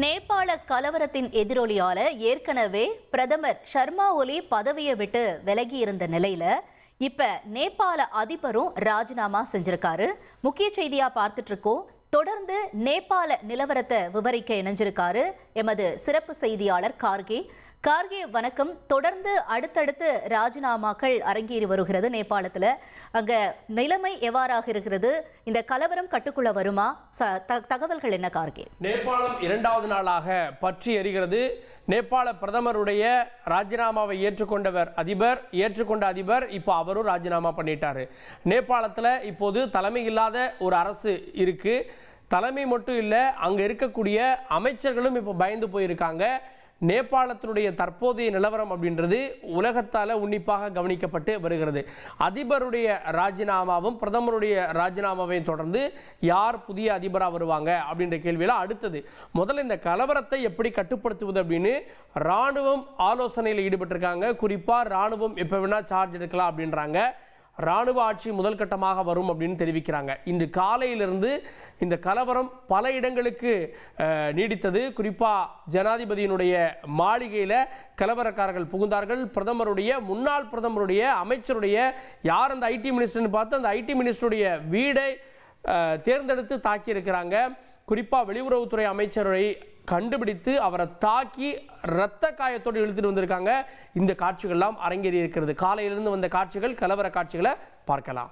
நேபாள கலவரத்தின் எதிரொலியால ஏற்கனவே பிரதமர் ஷர்மா ஒலி பதவியை விட்டு விலகி இருந்த நிலையில இப்ப நேபாள அதிபரும் ராஜினாமா செஞ்சிருக்காரு. முக்கிய செய்தியா பார்த்துட்டு இருக்கோம். தொடர்ந்து நேபாள நிலவரத்தை விவரிக்க இணைஞ்சிருக்காரு எமது சிறப்பு செய்தியாளர் கார்கே. கார்கே வணக்கம். தொடர்ந்து அடுத்தடுத்து ராஜினாமாக்கள் அரங்கேறி வருகிறது நேபாளத்தில். அங்கே நிலைமை எவ்வாறாக இருக்கிறது? இந்த கலவரம் கட்டுக்குள்ள வருமா? ச- த- தகவல்கள் என்ன கார்கே நேபாளம் இரண்டாவது நாளாக பற்றி எறிகிறது நேபாள பிரதமருடைய ராஜினாமாவை ஏற்றுக்கொண்டவர் அதிபர் ஏற்றுக்கொண்ட அதிபர் இப்போ அவரும் ராஜினாமா பண்ணிட்டாரு. நேபாளத்தில் இப்போது தலைமை இல்லாத ஒரு அரசு இருக்குது தலைமை மட்டும் இல்லை அங்கே இருக்கக்கூடிய அமைச்சர்களும் இப்போ பயந்து போயிருக்காங்க. நேபாளத்தினுடைய தற்போதைய நிலவரம் அப்படின்றது உலகத்தால் உன்னிப்பாக கவனிக்கப்பட்டு வருகிறது. அதிபருடைய ராஜினாமாவும் பிரதமருடைய ராஜினாமாவையும் தொடர்ந்து யார் புதிய அதிபராக வருவாங்க அப்படின்ற கேள்வியில் அடுத்தது முதல்ல இந்த கலவரத்தை எப்படி கட்டுப்படுத்துவது அப்படின்னு ராணுவம் ஆலோசனையில் ஈடுபட்டிருக்காங்க. குறிப்பாக ராணுவம் எப்போ வேணால் சார்ஜ் எடுக்கலாம் அப்படின்றாங்க. ராணுவ ஆட்சி முதல் கட்டமாக வரும் அப்படின்னு தெரிவிக்கிறாங்க. இன்று காலையிலிருந்து இந்த கலவரம் பல இடங்களுக்கு நீடித்தது. குறிப்பாக ஜனாதிபதியினுடைய மாளிகையில் கலவரக்காரர்கள் புகுந்தார்கள். பிரதமருடைய முன்னாள் பிரதமருடைய அமைச்சருடைய யார் அந்த ஐடி மினிஸ்டர்னு பார்த்து அந்த ஐடி மினிஸ்டருடைய வீடை தேர்ந்தெடுத்து தாக்கியிருக்கிறாங்க. குறிப்பாக வெளியுறவுத்துறை அமைச்சரை கண்டுபிடித்து அவரை தாக்கி இரத்த காயத்தோடு இழுத்துட்டு வந்திருக்காங்க. இந்த காட்சிகள்லாம் அரங்கேறி இருக்கிறது. காலையிலிருந்து வந்த காட்சிகள் கலவர காட்சிகளை பார்க்கலாம்.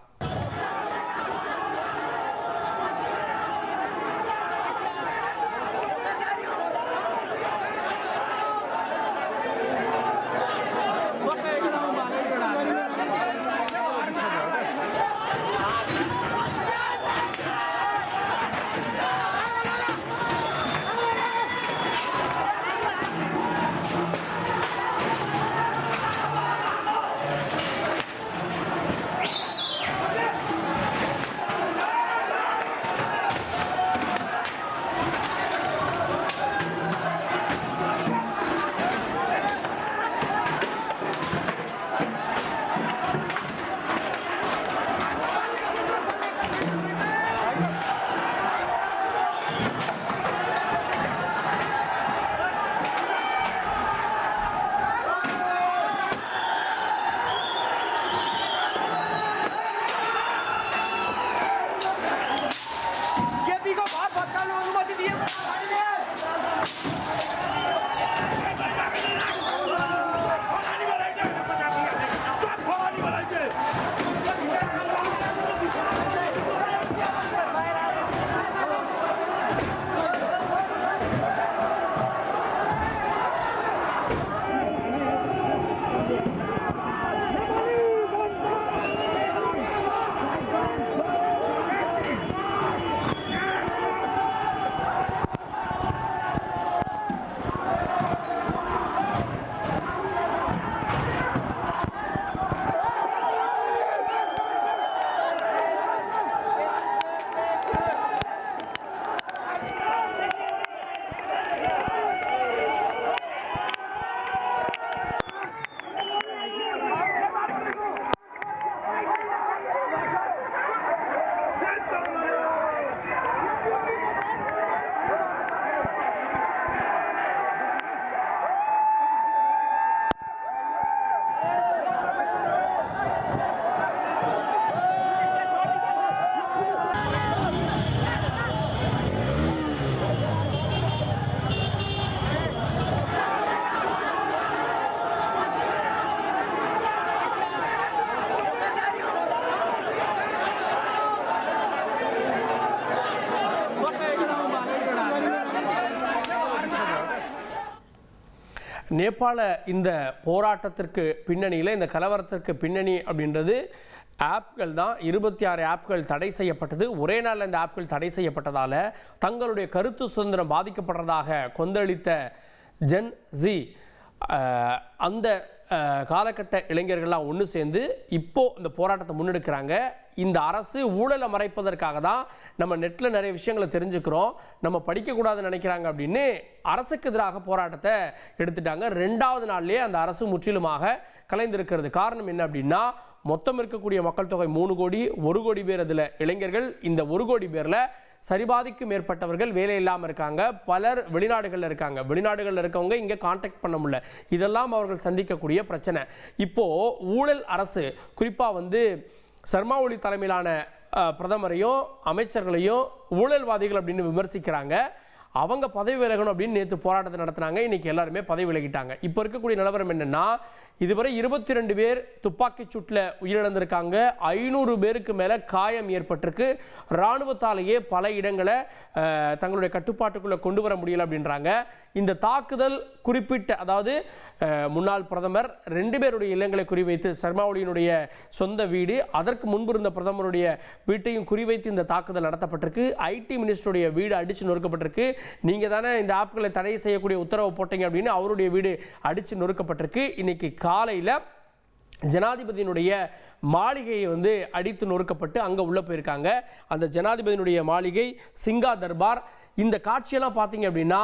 நேபாள இந்த போராட்டத்திற்கு பின்னணியில் இந்த கலவரத்திற்கு பின்னணி அப்படின்றது ஆப்கள் தான். இருபத்தி ஆறு ஆப்கள் தடை செய்யப்பட்டது. ஒரே நாளில் இந்த ஆப்கள் தடை செய்யப்பட்டதால் தங்களுடைய கருத்து சுதந்திரம் பாதிக்கப்படுறதாக கொந்தளித்த ஜென் ஜி அந்த காலகட்ட இளைஞர்கள்லாம் ஒன்று சேர்ந்து இப்போது இந்த போராட்டத்தை முன்னெடுக்கிறாங்க. இந்த அரசு ஊழலை மறைப்பதற்காக தான் நம்ம நெட்டில் நிறைய விஷயங்களை தெரிஞ்சுக்கிறோம். நம்ம படிக்கக்கூடாதுன்னு நினைக்கிறாங்க அப்படின்னு அரசுக்கு எதிராக போராட்டத்தை எடுத்துட்டாங்க. ரெண்டாவது நாள்லேயே அந்த அரசு முற்றிலுமாக கலைந்திருக்கிறது. காரணம் என்ன அப்படின்னா மொத்தம் இருக்கக்கூடிய மக்கள் தொகை மூணு கோடி ஒரு கோடி பேர் அதில் இளைஞர்கள். இந்த ஒரு கோடி பேரில் சரிபாதிக்கும் மேற்பட்டவர்கள் வேலை இல்லாமல் இருக்காங்க. பலர் வெளிநாடுகளில் இருக்காங்க. வெளிநாடுகளில் இருக்கவங்க இங்கே காண்டாக்ட் பண்ண முடியல. இதெல்லாம் அவர்கள் சந்திக்கக்கூடிய பிரச்சனை. இப்போது ஊழல் அரசு குறிப்பாக வந்து சர்மா ஒளி தலைமையிலான பிரதமரையும் அமைச்சர்களையும் ஊழல்வாதிகள் அப்படின்னு விமர்சிக்கிறாங்க. அவங்க பதவி விலகணும் அப்படின்னு நேற்று போராட்டத்தை நடத்தினாங்க. இன்றைக்கி எல்லாருமே பதவி விலகிட்டாங்க. இப்போ இருக்கக்கூடிய நிலவரம் என்னென்னா இதுவரை இருபத்தி ரெண்டு பேர் துப்பாக்கி சூட்டில் உயிரிழந்திருக்காங்க. ஐநூறு பேருக்கு மேலே காயம் ஏற்பட்டிருக்கு. இராணுவத்தாலேயே பல இடங்களை தங்களுடைய கட்டுப்பாட்டுக்குள்ளே கொண்டு வர முடியல அப்படின்றாங்க. இந்த தாக்குதல் குறிப்பிட்ட அதாவது முன்னாள் பிரதமர் ரெண்டு பேருடைய இல்லங்களை குறிவைத்து சர்மா ஒளியினுடைய சொந்த வீடு அதற்கு முன்பு இருந்த பிரதமருடைய வீட்டையும் குறிவைத்து இந்த தாக்குதல் நடத்தப்பட்டிருக்கு. ஐடி மினிஸ்டருடைய வீடு அடித்து நொறுக்கப்பட்டிருக்கு. நீங்கள் தானே இந்த ஆப்களை தடை செய்யக்கூடிய உத்தரவு போட்டீங்க அப்படின்னு அவருடைய வீடு அடித்து நொறுக்கப்பட்டிருக்கு. இன்னைக்கு காலையில் ஜனாதிபதியினுடைய மாளிகையை வந்து அடித்து நொறுக்கப்பட்டு அங்கே உள்ளே போயிருக்காங்க. அந்த ஜனாதிபதியினுடைய மாளிகை சிங்கா தர்பார். இந்த காட்சியெல்லாம் பார்த்தீங்க அப்படின்னா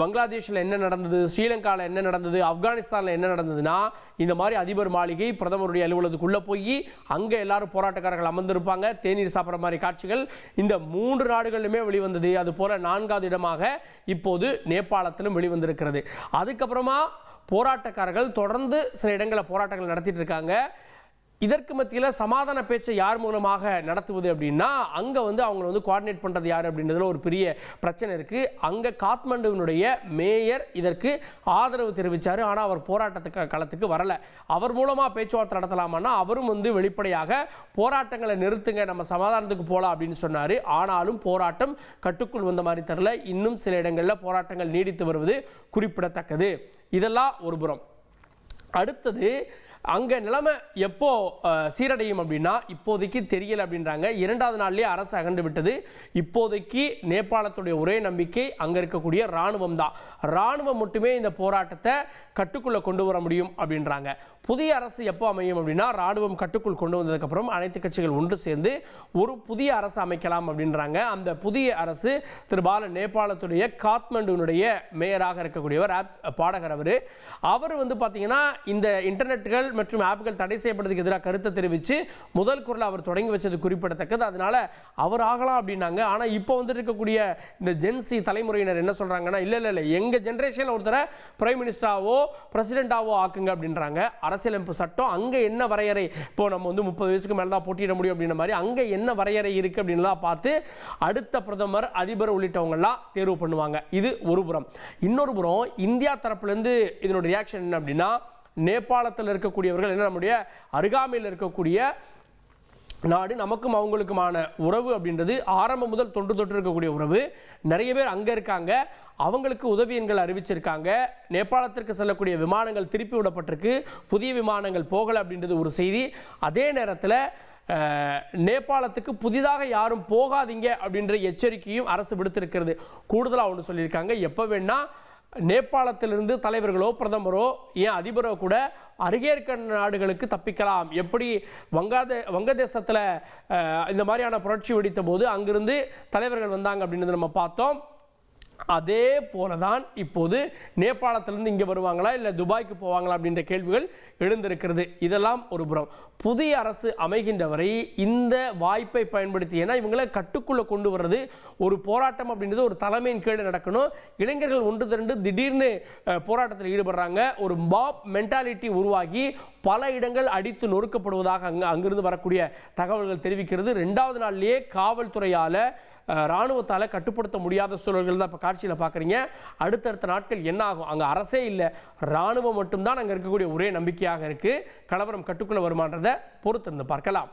பங்களாதேஷில் என்ன நடந்தது? ஸ்ரீலங்காவில் என்ன நடந்தது? ஆப்கானிஸ்தானில் என்ன நடந்ததுன்னா இந்த மாதிரி அதிபர் மாளிகை பிரதமருடைய அலுவலகத்துக்குள்ளே போய் அங்கே எல்லாரும் போராட்டக்காரர்கள் அமர்ந்திருப்பாங்க தேநீர் சாப்பிட்ற மாதிரி காட்சிகள். இந்த மூன்று நாடுகளிலுமே வெளிவந்தது. அது போல நான்காவது இடமாக இப்போது நேபாளத்திலும் வெளிவந்திருக்கிறது. அதுக்கப்புறமா போராட்டக்காரர்கள் தொடர்ந்து சில இடங்களில் போராட்டங்கள் நடத்திட்டு இருக்காங்க. இதற்கு மத்தியில் சமாதான பேச்சை யார் மூலமாக நடத்துவது அப்படின்னா அங்கே வந்து அவங்கள வந்து கோஆர்டினேட் பண்ணுறது யார் அப்படின்றதுல ஒரு பெரிய பிரச்சனை இருக்குது அங்கே காத்மண்டுவினுடைய மேயர் இதற்கு ஆதரவு தெரிவித்தார் ஆனால் அவர் போராட்டத்துக்கு களத்துக்கு வரலை. அவர் மூலமாக பேச்சுவார்த்தை நடத்தலாமான்னா அவரும் வந்து வெளிப்படையாக போராட்டங்களை நிறுத்துங்க நம்ம சமாதானத்துக்கு போகலாம் அப்படின்னு சொன்னார். ஆனாலும் போராட்டம் கட்டுக்குள் வந்த மாதிரி தெரில இன்னும் சில இடங்களில் போராட்டங்கள் நீடித்து வருவது குறிப்பிடத்தக்கது. இதெல்லாம் ஒரு புறம். அடுத்தது அங்கே நிலைமை எப்போ சீரடையும் அப்படின்னா இப்போதைக்கு தெரியல அப்படின்றாங்க. இரண்டாவது நாள்லேயே அரசு அகன்று விட்டது. இப்போதைக்கு நேபாளத்துடைய ஒரே நம்பிக்கை அங்கே இருக்கக்கூடிய இராணுவம் தான். இராணுவம் மட்டுமே இந்த போராட்டத்தை கட்டுக்குள்ளே கொண்டு வர முடியும் அப்படின்றாங்க. புதிய அரசு எப்போ அமையும் அப்படின்னா இராணுவம் கட்டுக்குள் கொண்டு வந்ததுக்கப்புறம் அனைத்து கட்சிகள் ஒன்று சேர்ந்து ஒரு புதிய அரசு அமைக்கலாம் அப்படின்றாங்க. அந்த புதிய அரசு திரு பால நேபாளத்துடைய காத்மண்டுனுடைய மேயராக இருக்கக்கூடியவர் ஆப் பாடகர் அவர். அவர் வந்து பார்த்தீங்கன்னா இந்த இன்டர்நெட்டுகள் மற்றும் ஆப்புகள் தடை செய்யப்படுறதுக்கு எதிராக கருத்தை தெரிவித்து முதல் குரல் அவர் தொடங்கி வச்சது குறிப்பிடத்தக்கது. அதனால அவர் ஆகலாம் அப்படின்னாங்க. ஆனால் இப்போ வந்துட்டு இருக்கக்கூடிய இந்த ஜென்சி தலைமுறையினர் என்ன சொல்கிறாங்கன்னா இல்லை இல்லை இல்லை எங்கள் ஜென்ரேஷனில் ஒருத்தரை பிரைம் மினிஸ்டராவோ பிரசிடென்ட்டாவோ ஆக்குங்க அப்படின்றாங்க. அரசியலமைப்பு சட்டம் அங்கே என்ன வரையறை? இப்போ நம்ம வந்து முப்பது வயசுக்கு மேலே தான் போட்டியிட முடியும் அப்படின்ற மாதிரி அங்கே என்ன வரையறை இருக்குது அப்படின்லாம் பார்த்து அடுத்த பிரதமர் அதிபர் உள்ளிட்டவங்கெல்லாம் தேர்வு பண்ணுவாங்க. இது ஒரு புறம். இன்னொரு புறம் இந்தியா தரப்புலேருந்து இதனோட ரியாக்ஷன் என்ன அப்படின்னா நேபாளத்தில் இருக்கக்கூடியவர்கள் என்ன நம்முடைய அருகாமையில் இருக்கக்கூடிய நாடு நமக்கும் அவங்களுக்குமான உறவு அப்படின்றது ஆரம்பம் முதல் தொன்று தொற்று இருக்கக்கூடிய உறவு. நிறைய பேர் அங்கே இருக்காங்க. அவங்களுக்கு உதவி எண்கள் அறிவிச்சிருக்காங்க. நேபாளத்திற்கு செல்லக்கூடிய விமானங்கள் திருப்பி விடப்பட்டிருக்கு. புதிய விமானங்கள் போகலை அப்படின்றது ஒரு செய்தி. அதே நேரத்தில் நேபாளத்துக்கு புதிதாக யாரும் போகாதீங்க அப்படின்ற எச்சரிக்கையும் அரசு விடுத்திருக்கிறது. கூடுதலாக ஒன்று சொல்லியிருக்காங்க. எப்போ வேணால் நேபாளத்திலிருந்து தலைவர்களோ பிரதமரோ ஏன் அதிபரோ கூட அருகே இருக்க நாடுகளுக்கு தப்பிக்கலாம்? எப்படி வங்காதே வங்கதேசத்தில் இந்த மாதிரியான புரட்சி வெடித்த போது அங்கிருந்து தலைவர்கள் வந்தாங்க அப்படின்றத நம்ம பார்த்தோம். அதே போல தான் இப்போது நேபாளத்திலேருந்து இங்கே வருவாங்களா இல்லை துபாய்க்கு போவாங்களா அப்படின்ற கேள்விகள் எழுந்திருக்கிறது. இதெல்லாம் ஒரு புறம். புதிய அரசு அமைகின்ற வரை இந்த வாய்ப்பை பயன்படுத்தி ஏன்னா இவங்களை கட்டுக்குள்ளே கொண்டு வர்றது ஒரு போராட்டம் அப்படின்றது ஒரு தலைமையின் கீழே நடக்கணும். இளைஞர்கள் ஒன்று திரண்டு திடீர்னு போராட்டத்தில் ஈடுபடுறாங்க. ஒரு மாப் மென்டாலிட்டி உருவாகி பல இடங்கள் அடித்து நொறுக்கப்படுவதாக அங்கே அங்கிருந்து வரக்கூடிய தகவல்கள் தெரிவிக்கிறது. ரெண்டாவது நாள்லேயே காவல்துறையால் இராணுவத்தால் கட்டுப்படுத்த முடியாத சூழல்கள் தான் இப்போ காட்சியில் பார்க்குறீங்க. அடுத்தடுத்த நாட்கள் என்ன ஆகும்? அங்கே அரசே இல்லை. இராணுவம் மட்டும்தான் அங்கே இருக்கக்கூடிய ஒரே நம்பிக்கையாக இருக்குது கலவரம் கட்டுக்குள்ளே வருமானதை பொறுத்திருந்து பார்க்கலாம்.